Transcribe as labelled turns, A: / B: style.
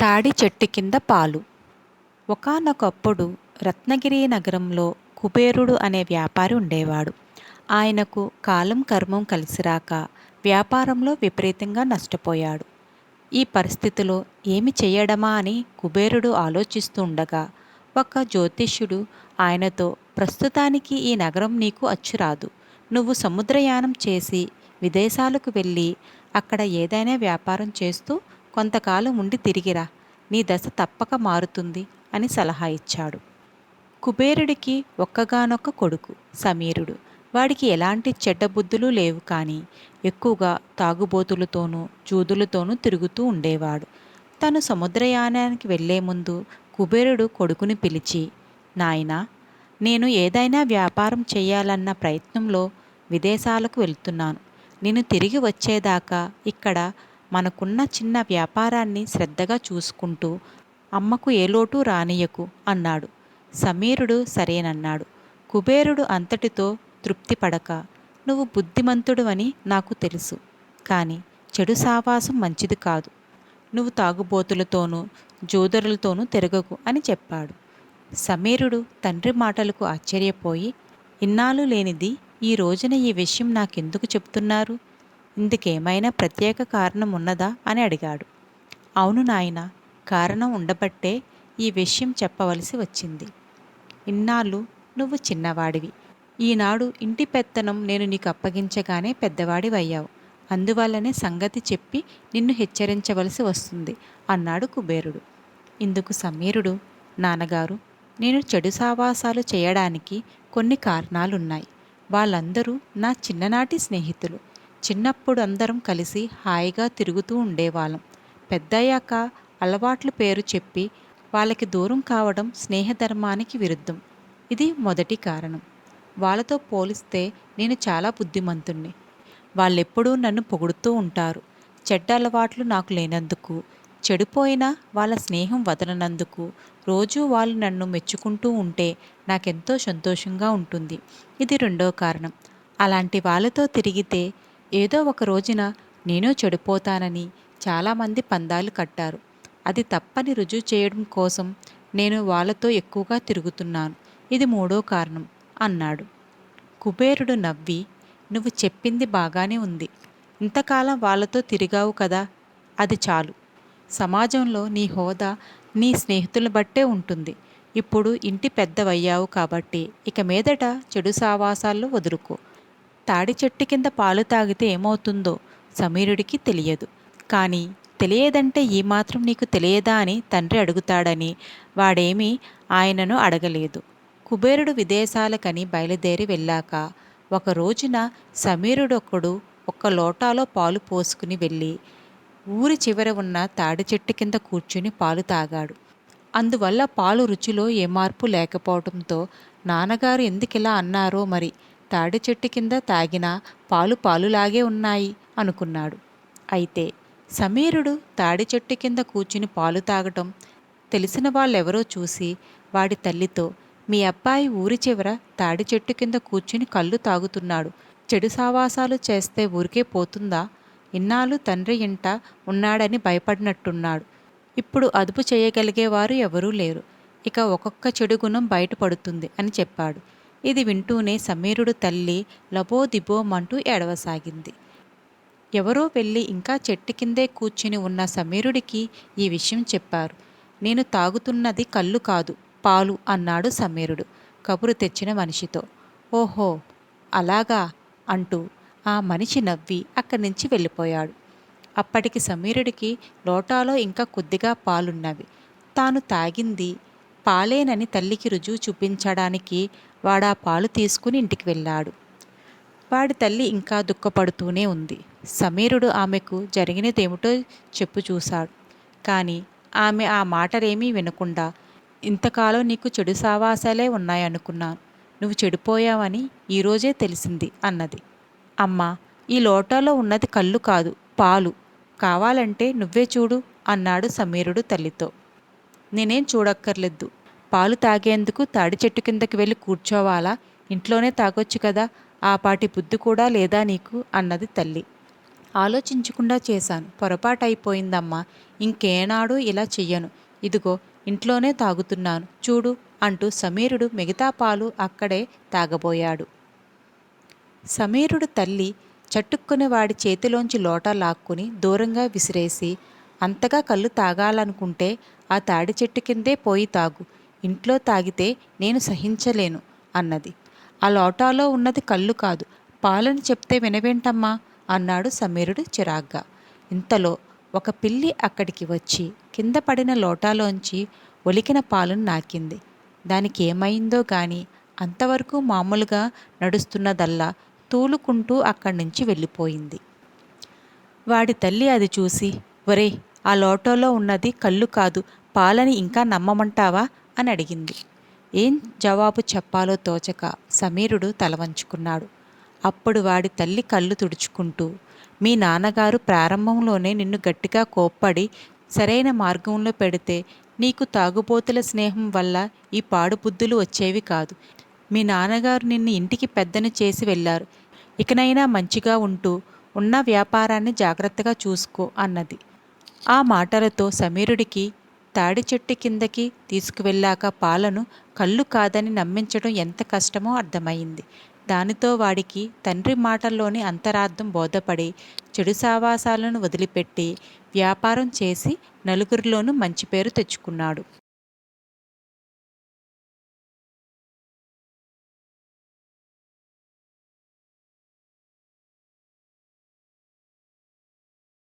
A: తాడి చెట్టు కింద పాలు. ఒకానొకప్పుడు రత్నగిరి నగరంలో కుబేరుడు అనే వ్యాపారి ఉండేవాడు. ఆయనకు కాలం కర్మం కలిసిరాక వ్యాపారంలో విపరీతంగా నష్టపోయాడు. ఈ పరిస్థితిలో ఏమి చేయడమా అని కుబేరుడు ఆలోచిస్తూ ఉండగా ఒక జ్యోతిష్యుడు ఆయనతో ప్రస్తుతానికి ఈ నగరం నీకు అచ్చురాదు. నువ్వు సముద్రయానం చేసి విదేశాలకు వెళ్ళి అక్కడ ఏదైనా వ్యాపారం చేస్తూ కొంతకాలం ఉండి తిరిగిరా నీ దశ తప్పక మారుతుంది అని సలహా ఇచ్చాడు. కుబేరుడికి ఒక్కగానొక్క కొడుకు సమీరుడు. వాడికి ఎలాంటి చెడ్డ బుద్ధులు లేవు కానీ ఎక్కువగా తాగుబోతులతోనూ జూదులతోనూ తిరుగుతూ ఉండేవాడు. తను సముద్రయానానికి వెళ్ళే ముందు కుబేరుడు కొడుకుని పిలిచి నాయనా నేను ఏదైనా వ్యాపారం చేయాలన్న ప్రయత్నంలో విదేశాలకు వెళ్తున్నాను. నేను తిరిగి వచ్చేదాకా ఇక్కడ మనకున్న చిన్న వ్యాపారాన్ని శ్రద్ధగా చూసుకుంటూ అమ్మకు ఏ లోటు రానియకు అన్నాడు. సమీరుడు సరేనన్నాడు. కుబేరుడు అంతటితో తృప్తి పడక నువ్వు బుద్ధిమంతుడు అని నాకు తెలుసు. కానీ చెడు సావాసం మంచిది కాదు. నువ్వు తాగుబోతులతోనూ జోదరులతోనూ తిరగకు అని చెప్పాడు. సమీరుడు తండ్రి మాటలకు ఆశ్చర్యపోయి ఇన్నాళ్ళు లేనిది ఈ రోజున ఈ విషయం నాకెందుకు చెప్తున్నారు? ఇందుకేమైనా ప్రత్యేక కారణం ఉన్నదా అని అడిగాడు. అవును నాయన కారణం ఉండబట్టే ఈ విషయం చెప్పవలసి వచ్చింది. ఇన్నాళ్ళు నువ్వు చిన్నవాడివి. ఈనాడు ఇంటి పెత్తనం నేను నీకు అప్పగించగానే పెద్దవాడివయ్యావు. అందువల్లనే సంగతి చెప్పి నిన్ను హెచ్చరించవలసి వస్తుంది అన్నాడు కుబేరుడు. ఇందుకు సమీరుడు నాన్నగారు నేను చెడు సావాసాలు చేయడానికి కొన్ని కారణాలున్నాయి. వాళ్ళందరూ నా చిన్ననాటి స్నేహితులు. చిన్నప్పుడు అందరం కలిసి హాయిగా తిరుగుతూ ఉండేవాళ్ళం. పెద్దయ్యాక అలవాట్లు పేరు చెప్పి వాళ్ళకి దూరం కావడం స్నేహధర్మానికి విరుద్ధం. ఇది మొదటి కారణం. వాళ్ళతో పోలిస్తే నేను చాలా బుద్ధిమంతుణ్ణి. వాళ్ళెప్పుడూ నన్ను పొగుడుతూ ఉంటారు. చెడ్డ అలవాట్లు నాకు లేనందుకు చెడిపోయినా వాళ్ళ స్నేహం వదలనందుకు రోజూ వాళ్ళు నన్ను మెచ్చుకుంటూ ఉంటే నాకెంతో సంతోషంగా ఉంటుంది. ఇది రెండో కారణం. అలాంటి వాళ్ళతో తిరిగితే ఏదో ఒక రోజున నేను చెడిపోతానని చాలామంది పందాలు కట్టారు. అది తప్పని రుజువు చేయడం కోసం నేను వాళ్ళతో ఎక్కువగా తిరుగుతున్నాను. ఇది మూడో కారణం అన్నాడు. కుబేరుడు నవ్వి నువ్వు చెప్పింది బాగానే ఉంది. ఇంతకాలం వాళ్ళతో తిరిగావు కదా అది చాలు. సమాజంలో నీ హోదా నీ స్నేహితులను బట్టే ఉంటుంది. ఇప్పుడు ఇంటి పెద్దవయ్యావు కాబట్టి ఇక మీదట చెడు సావాసాల్లో వదులుకో. తాడి చెట్టు కింద పాలు తాగితే ఏమవుతుందో సమీరుడికి తెలియదు. కానీ తెలియదంటే ఈ మాత్రం నీకు తెలియదా అని తండ్రి అడుగుతాడని వాడేమీ ఆయనను అడగలేదు. కుబేరుడు విదేశాలకని బయలుదేరి వెళ్ళాక ఒక రోజున సమీరుడొక్కడు ఒక లోటాలో పాలు పోసుకుని వెళ్ళి ఊరి చివర ఉన్న తాడి చెట్టు కింద కూర్చుని పాలు తాగాడు. అందువల్ల పాలు రుచిలో ఏ మార్పు లేకపోవడంతో నాన్నగారు ఎందుకిలా అన్నారో మరి తాడి చెట్టు కింద తాగినా పాలు పాలులాగే ఉన్నాయి అనుకున్నాడు. అయితే సమీరుడు తాడి చెట్టు కింద కూర్చుని పాలు తాగటం తెలిసిన వాళ్ళెవరో చూసి వాడి తల్లితో మీ అబ్బాయి ఊరి చివర తాడి చెట్టు కింద కూర్చుని కళ్ళు తాగుతున్నాడు. చెడు సావాసాలు చేస్తే ఊరికే పోతుందా? ఇన్నాళ్ళు తండ్రి ఇంట ఉన్నాడని భయపడినట్టున్నాడు. ఇప్పుడు అదుపు చేయగలిగేవారు ఎవరూ లేరు. ఇక ఒక్కొక్క చెడు గుణం బయటపడుతుంది అని చెప్పాడు. ఇది వింటూనే సమీరుడు తల్లి లబోదిబోమంటూ ఏడవసాగింది. ఎవరో వెళ్ళి ఇంకా చెట్టు కిందే కూర్చుని ఉన్న సమీరుడికి ఈ విషయం చెప్పారు. నేను తాగుతున్నది కళ్ళు కాదు పాలు అన్నాడు సమీరుడు కబురు తెచ్చిన మనిషితో. ఓహో అలాగా అంటూ ఆ మనిషి నవ్వి అక్కడి నుంచి వెళ్ళిపోయాడు. అప్పటికి సమీరుడికి లోటాలో ఇంకా కొద్దిగా పాలున్నవి. తాను తాగింది పాలేనని తల్లికి రుజువు చూపించడానికి వాడా పాలు తీసుకుని ఇంటికి వెళ్ళాడు. వాడి తల్లి ఇంకా దుఃఖపడుతూనే ఉంది. సమీరుడు ఆమెకు జరిగినదేమిటో చెప్పు చూశాడు. కానీ ఆమె ఆ మాటలేమీ వినకుండా ఇంతకాలం నీకు చెడు సావాసాలే ఉన్నాయనుకున్నాను నువ్వు చెడిపోయావని ఈరోజే తెలిసింది అన్నది. అమ్మా ఈ లోటాలో ఉన్నది కళ్ళు కాదు పాలు. కావాలంటే నువ్వే చూడు అన్నాడు సమీరుడు తల్లితో. నేనేం చూడక్కర్లేదు. పాలు తాగేందుకు తాడి చెట్టు కిందకి వెళ్ళి కూర్చోవాలా? ఇంట్లోనే తాగొచ్చు కదా. ఆ పాటి బుద్ధి కూడా లేదా నీకు? అన్నది తల్లి. ఆలోచించకుండా చేశాను. పొరపాటైపోయిందమ్మా. ఇంకేనాడు ఇలా చెయ్యను. ఇదిగో ఇంట్లోనే తాగుతున్నాను. చూడు అంటూ సమీరుడు మిగతా పాలు అక్కడే తాగబోయాడు. సమీరుడు తల్లి చట్టుక్కుని వాడి చేతిలోంచి లోటా లాక్కుని దూరంగా విసిరేసి అంతగా కళ్ళు తాగాలనుకుంటే ఆ తాడి చెట్టు కిందే పోయి తాగు. ఇంట్లో తాగితే నేను సహించలేను అన్నది. ఆ లోటాలో ఉన్నది కళ్ళు కాదు పాలని చెప్తే వినవేంటమ్మా? అన్నాడు సమీరుడు చిరాగ్గా. ఇంతలో ఒక పిల్లి అక్కడికి వచ్చి కింద పడిన లోటాలోంచి ఒలికిన పాలను నాకింది. దానికి ఏమైందో గాని అంతవరకు మామూలుగా నడుస్తున్నదల్లా తూలుకుంటూ అక్కడి నుంచి వెళ్ళిపోయింది. వాడి తల్లి అది చూసి ఒరే ఆ లోటోలో ఉన్నది కళ్ళు కాదు పాలని ఇంకా నమ్మమంటావా? అని అడిగింది. ఏం జవాబు చెప్పాలో తోచక సమీరుడు తలవంచుకున్నాడు అప్పుడు వాడి తల్లి కళ్ళు తుడుచుకుంటూ మీ నాన్నగారు ప్రారంభంలోనే నిన్ను గట్టిగా కోప్పడి సరైన మార్గంలో పెడితే నీకు తాగుబోతుల స్నేహం వల్ల ఈ పాడుబుద్ధులు వచ్చేవి కాదు. మీ నాన్నగారు నిన్ను ఇంటికి పెద్దను చేసి వెళ్ళారు. ఇకనైనా మంచిగా ఉంటూ ఉన్న వ్యాపారాన్ని జాగ్రత్తగా చూసుకో అన్నది. ఆ మాటలతో సమీరుడికి తాడి చెట్టు కిందకి తీసుకువెళ్ళాక పాలను కళ్ళు కాదని నమ్మించడం ఎంత కష్టమో అర్థమైంది. దానితో వాడికి తండ్రి మాటల్లోని అంతరార్థం బోధపడి చెడు సావాసాలను వదిలిపెట్టి వ్యాపారం చేసి నలుగురిలోనూ మంచి పేరు తెచ్చుకున్నాడు.